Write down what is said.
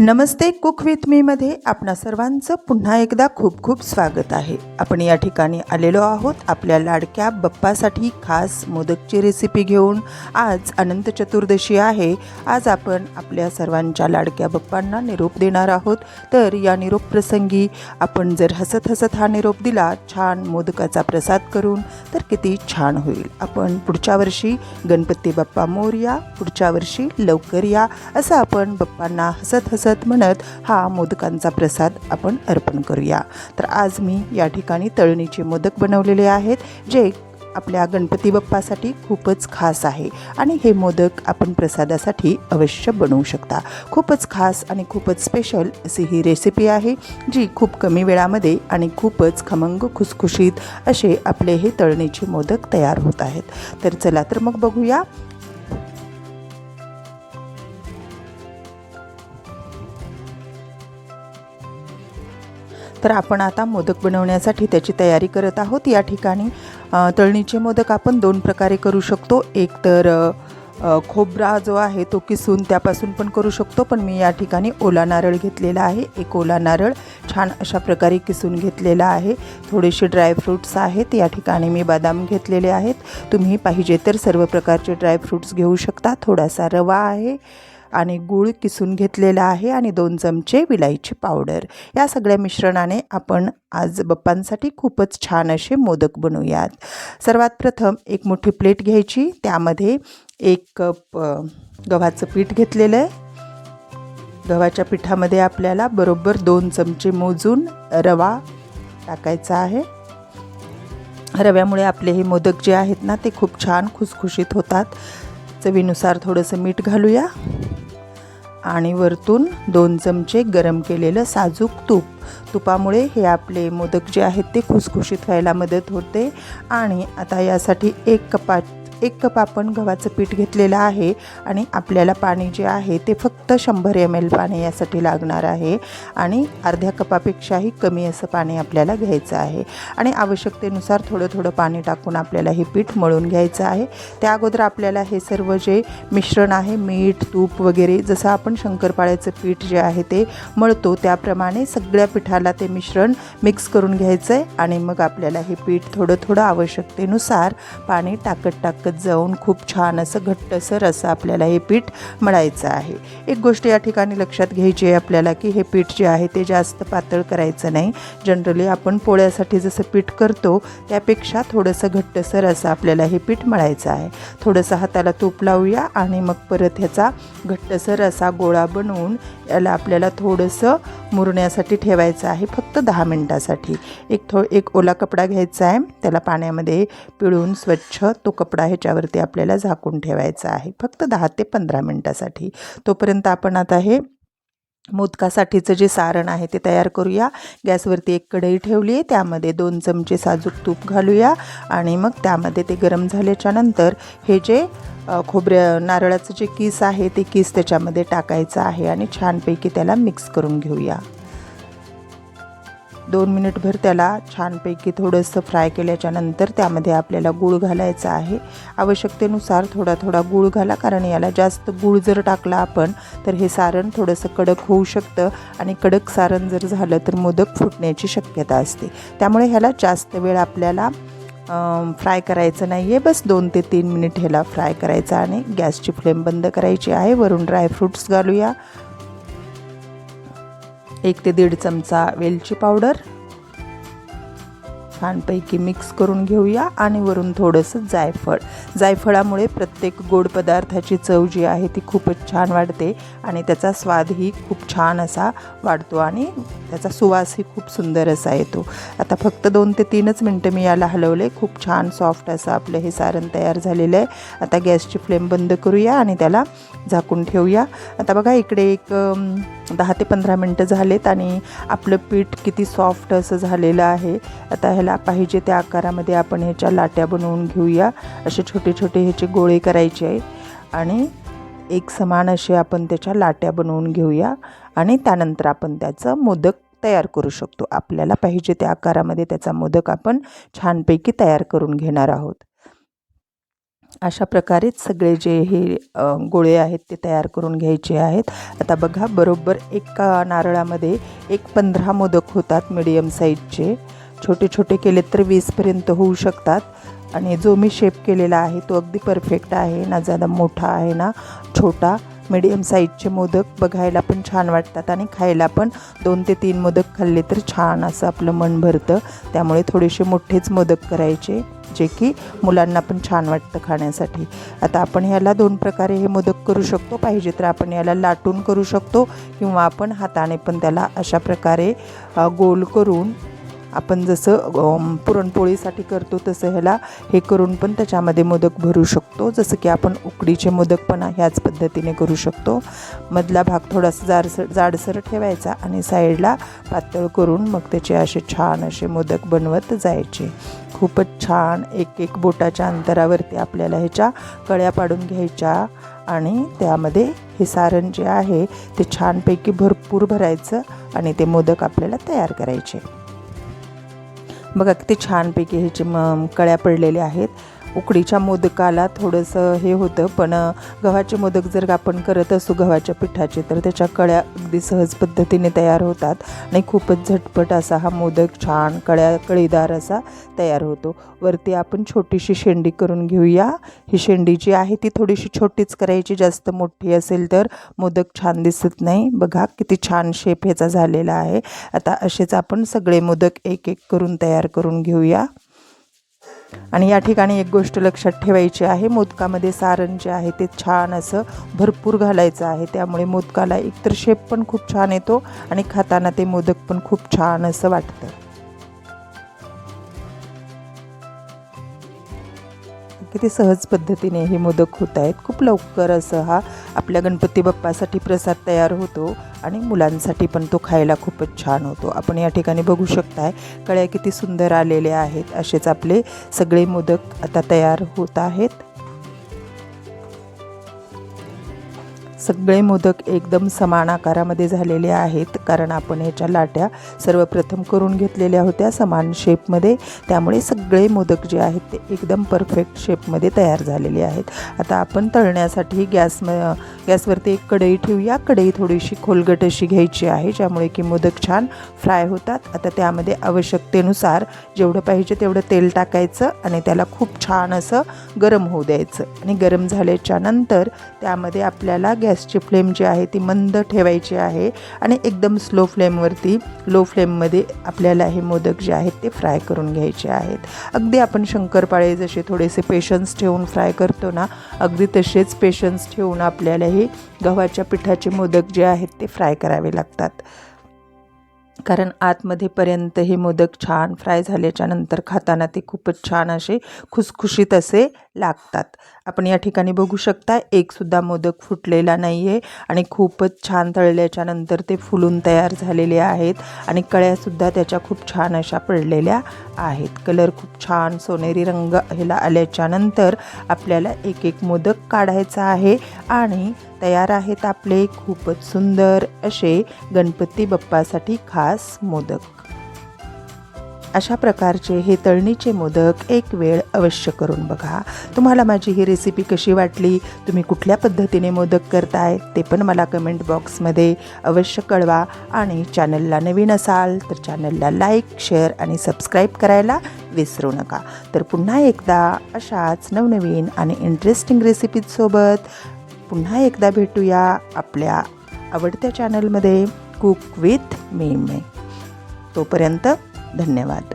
Namaste cook with मीमध्ये आपणा सर्वांचं पुन्हा एकदा खूप खूप स्वागत आहे. आपण या ठिकाणी आलेलो आहोत आपल्या लाडक्या बप्पासाठी खास मोदकची रेसिपी घेऊन. आज अनंत चतुर्दशी आहे. आज आपण आपल्या सर्वांच्या लाडक्या बप्पांना निरोप देणार आहोत. तर या निरोप प्रसंगी आपण जर हसत हसत हा निरोप दिला छान मोदकाचा प्रसाद करून तर किती छान होईल. आपण पुढच्या वर्षी गणपती बाप्पा मोरया पुढच्या वर्षी लवकर या असं आपण बप्पांना हसत हसत म्हणत हा मोदकांचा प्रसाद आपण अर्पण करूया. तर आज मी या ठिकाणी तळणीचे मोदक बनवलेले आहेत जे आपल्या गणपती बाप्पासाठी खूपच खास आहे आणि हे मोदक आपण प्रसादासाठी अवश्य बनवू शकता. खूपच खास आणि खूपच स्पेशल अशी ही रेसिपी आहे जी खूप कमी वेळामध्ये आणि खूपच खमंग खुसखुशीत असे आपले हे तळणीचे मोदक तयार होत आहेत. तर चला तर मग बघूया तर आपण आता मोदक बनवण्यासाठी त्याची तयारी करत आहोत. या ठिकाणी तळणीचे मोदक आपण दोन प्रकारे करू शकतो. एक तर खोबरा जो आहे तो किसून त्यापासून पण करू शकतो पण मी या ठिकाणी ओला नारळ घेतलेला आहे. एक ओला नारळ छान अशा प्रकारे किसून घेतलेला आहे. थोडेसे ड्रायफ्रूट्स आहेत या ठिकाणी मी बदाम घेतलेले आहेत. तुम्ही पाहिजे तर सर्व प्रकारचे ड्रायफ्रूट्स घेऊ शकता. थोडासा रवा आहे आणि गूळ किसून घेतलेला आहे आणि दोन चमचे विलायची पावडर. या सगळ्या मिश्रणाने आपण आज बप्पांसाठी खूपच छान असे मोदक बनवूयात. सर्वात प्रथम एक मोठी प्लेट घ्यायची. त्यामध्ये एक कप गव्हाचं पीठ घेतलेलं आहे. गव्हाच्या पिठामध्ये आपल्याला बरोबर दोन चमचे मोजून रवा टाकायचा आहे. रव्यामुळे आपले हे मोदक जे आहेत ना ते खूप छान खुसखुशीत होतात. चवीनुसार थोडंसं मीठ घालूया. आणि वरतून दोन चमचे गरम केलेलं साजूक तूप. तुपामुळे हे आपले मोदक जे आहेत ते खुसखुशीत व्हायला मदत होते. आणि आता यासाठी एक कपात एक कप आपण गव्हाचं पीठ घेतलेलं आहे आणि आपल्याला पाणी जे आहे ते फक्त शंभर एम एल पाणी यासाठी लागणार आहे. आणि अर्ध्या कपापेक्षाही कमी असं पाणी आपल्याला घ्यायचं आहे. आणि आवश्यकतेनुसार थोडं थोडं पाणी टाकून आपल्याला हे पीठ मळून घ्यायचं आहे. त्या अगोदर आपल्याला हे सर्व जे मिश्रण आहे मीठ तूप वगैरे जसं आपण शंकरपाळ्याचं पीठ जे आहे ते मळतो त्याप्रमाणे सगळ्या पिठाला ते मिश्रण मिक्स करून घ्यायचं आहे आणि मग आपल्याला हे पीठ थोडं थोडं आवश्यकतेनुसार पाणी टाकत टाकत जाऊन खूप छान असं घट्टसर असं आपल्याला हे पीठ मळायचं आहे. एक गोष्ट या ठिकाणी लक्षात घ्यायची आहे आपल्याला की हे पीठ जे आहे ते जास्त पातळ करायचं नाही. जनरली आपण पोळ्यासाठी जसं पीठ करतो त्यापेक्षा थोडंसं घट्टसर असं आपल्याला हे पीठ मळायचं आहे. थोडंसं हाताला तूप लावूया आणि मग परत ह्याचा घट्टसर असा गोळा बनवून याला आपल्याला थोडंसं मुरण्यासाठी ठेवायचं आहे फक्त दहा मिनटासाठी. एक थो एक ओला कपडा घ्यायचा आहे. त्याला पाण्यामध्ये पिळून स्वच्छ तो कपडा ह्याच्यावरती आपल्याला झाकून ठेवायचं आहे. फक्त दहा ते पंधरा मिनटासाठी. तोपर्यंत आपण आता हे मोदकासाठीचं जे सारण आहे ते तयार करूया. गॅसवरती एक कढई ठेवली आहे त्यामध्ये दोन चमचे साजूक तूप घालूया. आणि मग त्यामध्ये ते गरम झाल्याच्यानंतर हे जे अ, खोबऱ्या नारळाचं जे किस आहे ते किस त्याच्यामध्ये टाकायचं आहे. आणि छानपैकी त्याला मिक्स करून घेऊया. दोन मिनिटभर त्याला छानपैकी थोडंसं फ्राय केल्याच्यानंतर त्यामध्ये आपल्याला गूळ घालायचा आहे. आवश्यकतेनुसार थोडा थोडा गूळ घाला कारण याला जास्त गूळ जर टाकला आपण तर हे सारण थोडंसं कडक होऊ शकतं आणि कडक सारण जर झालं तर मोदक फुटण्याची शक्यता असते. त्यामुळे ह्याला जास्त वेळ आपल्याला फ्राय करायचं नाही आहे बस दोन ते तीन मिनिट ह्याला फ्राय करायचं आणि गॅसची फ्लेम बंद करायची आहे. वरून ड्रायफ्रूट्स घालूया. एक ते दीड चमचा वेलची पावडर छानपैकी मिक्स करून घेऊया आणि वरून थोडंसं जायफळ. जायफळामुळे प्रत्येक गोड पदार्थाची चव जी आहे ती खूपच छान वाढते आणि त्याचा स्वादही खूप छान असा वाढतो आणि त्याचा सुवासही खूप सुंदर असा येतो. आता फक्त दोन ते तीनच मिनटं मी याला हलवले. खूप छान सॉफ्ट असं आपलं हे सारण तयार झालेलं आहे. आता गॅसची फ्लेम बंद करूया आणि त्याला झाकून ठेवूया. आता बघा इकडे एक दहा ते पंधरा मिनटं झालेत आणि आपलं पीठ किती सॉफ्ट असं झालेलं आहे. आता ह्याला पाहिजे. त्या आकारामध्ये आपण ह्याच्या लाट्या बनवून घेऊया. असे छोटे छोटे ह्याचे गोळे करायचे आहेत. आणि एक समान असे आपण त्याच्या लाट्या बनवून घेऊया. आणि त्यानंतर आपण त्याचं मोदक तयार करू शकतो. आपल्याला पाहिजे त्या आकारामध्ये त्याचा मोदक आपण छानपैकी तयार करून घेणार आहोत. अशा प्रकारेच सगळे जे हे गोळे आहेत ते तयार करून घ्यायचे आहेत. आता बघा बरोबर एका नारळामध्ये एक पंधरा मोदक होतात मिडियम साईजचे छोटे छोटे केले तर वीसपर्यंत होऊ शकतात. आणि जो मी शेप केलेला आहे तो अगदी परफेक्ट आहे. ना ज्यादा मोठा आहे ना छोटा. मिडियम साईजचे मोदक बघायला पण छान वाटतात आणि खायला पण दोन ते तीन मोदक खाल्ले तर छान असं आपलं मन भरतं. त्यामुळे थोडेसे मोठेच मोदक करायचे जे की मुलांना पण छान वाटतं खाण्यासाठी. आता आपण ह्याला दोन प्रकारे हे मोदक करू शकतो. पाहिजे तर आपण याला लाटून करू शकतो किंवा आपण हाताने पण त्याला अशा प्रकारे गोल करून आपण जसं पुरणपोळीसाठी करतो तसं ह्याला हे करून पण त्याच्यामध्ये मोदक भरू शकतो. जसं की आपण उकडीचे मोदक पण ह्याच पद्धतीने करू शकतो. मधला भाग थोडासा जाडसर जाडसर ठेवायचा आणि साईडला पातळ करून मग त्याचे असे छान असे मोदक बनवत जायचे. खूपच छान एक एक बोटाच्या अंतरावरती आपल्याला ह्याच्या कळ्या पाडून घ्यायच्या आणि त्यामध्ये हे सारण जे आहे ते छानपैकी भरपूर भरायचं आणि ते मोदक आपल्याला तयार करायचे. बघा किती छानपैकी ह्याचे म कळ्या पडलेल्या आहेत. उकडीच्या मोदकाला थोडंसं हे होतं पण गव्हाचे मोदक जर आपण करत असू गव्हाच्या पिठाचे तर त्याच्या कळ्या अगदी सहज पद्धतीने तयार होतात. आणि खूपच झटपट असा हा मोदक छान कळ्या कळीदार असा तयार होतो. वरती आपण छोटीशी शेंडी करून घेऊया. ही शेंडी जी आहे ती थोडीशी छोटीच करायची जास्त मोठी असेल तर मोदक छान दिसत नाही. बघा किती छान शेप ह्याचा झालेला आहे. आता असेच आपण सगळे मोदक एक एक करून तयार करून घेऊया. आणि या ठिकाणी एक गोष्ट लक्षात ठेवायची आहे मोदकामध्ये सारण जे आहे ते छान असं भरपूर घालायचं आहे. त्यामुळे मोदकाला एकतर शेप पण खूप छान येतो आणि खाताना ते मोदक पण खूप छान असं वाटतं. किती सहज पद्धतीने हे मोदक होत आहेत. खूप लवकर असं हा आपल्या गणपती बाप्पासाठी प्रसाद तयार होतो. आणि मुलांसाठी पण तो खायला खूपच छान होतो. आपण या ठिकाणी बघू शकताय कळ्या किती सुंदर आलेल्या आहेत असेच आपले सगळे मोदक आता तयार होत आहेत. सगळे मोदक एकदम समान आकारामध्ये झालेले आहेत कारण आपण ह्याच्या लाट्या सर्वप्रथम करून घेतलेल्या होत्या समान शेपमध्ये त्यामुळे सगळे मोदक जे आहेत ते एकदम परफेक्ट शेपमध्ये तयार झालेले आहेत. आता आपण तळण्यासाठी गॅस गॅसवरती एक कढई ठेवूया. कढई थोडीशी खोलगट अशी घ्यायची आहे ज्यामुळे की मोदक छान फ्राय होतात. आता त्यामध्ये आवश्यकतेनुसार जेवढं पाहिजे तेवढं तेल टाकायचं आणि त्याला खूप छान असं गरम होऊ द्यायचं. आणि गरम झाल्याच्यानंतर त्यामध्ये आपल्याला गॅसची फ्लेम जी आहे ती मंद ठेवायची आहे आणि एकदम स्लो फ्लेमवरती लो फ्लेममध्ये आपल्याला हे मोदक जे आहेत ते फ्राय करून घ्यायचे आहेत. अगदी आपण शंकरपाळे जसे थोडेसे पेशन्स ठेवून फ्राय करतो ना अगदी तसेच पेशन्स ठेवून आपल्याला हे गव्हाच्या पिठाचे मोदक जे आहेत ते फ्राय करावे लागतात. कारण आतमध्येपर्यंत हे मोदक छान फ्राय झाल्याच्यानंतर खाताना ते खूपच छान असे खुसखुशीत असे लागतात. आपण या ठिकाणी बघू शकता एकसुद्धा मोदक फुटलेला नाही आहे आणि खूपच छान तळल्याच्या नंतर ते फुलून तयार झालेले आहेत आणि कळ्यासुद्धा त्याच्या खूप छान अशा पडलेल्या आहेत. कलर खूप छान सोनेरी रंग ह्याला आल्याच्यानंतर आपल्याला एक एक मोदक काढायचा आहे आणि तयार आहेत आपले खूपच सुंदर असे गणपती बाप्पासाठी खास मोदक. अशा प्रकारचे हे तळणीचे मोदक एक वेळ अवश्य करून बघा. तुम्हाला माझी ही रेसिपी कशी वाटली? तुम्ही कुठल्या पद्धतीने मोदक करताय? ते पण मला कमेंट बॉक्समध्ये अवश्य कळवा. आणि चॅनलला नवीन असाल तर चॅनलला लाईक शेअर आणि सबस्क्राईब करायला विसरू नका. तर पुन्हा एकदा अशाच नवनवीन आणि इंटरेस्टिंग रेसिपीजसोबत पुन्हा एकदा भेटूया आपल्या आवडत्या चॅनलमध्ये कुक विथ मे तोपर्यंत धन्यवाद.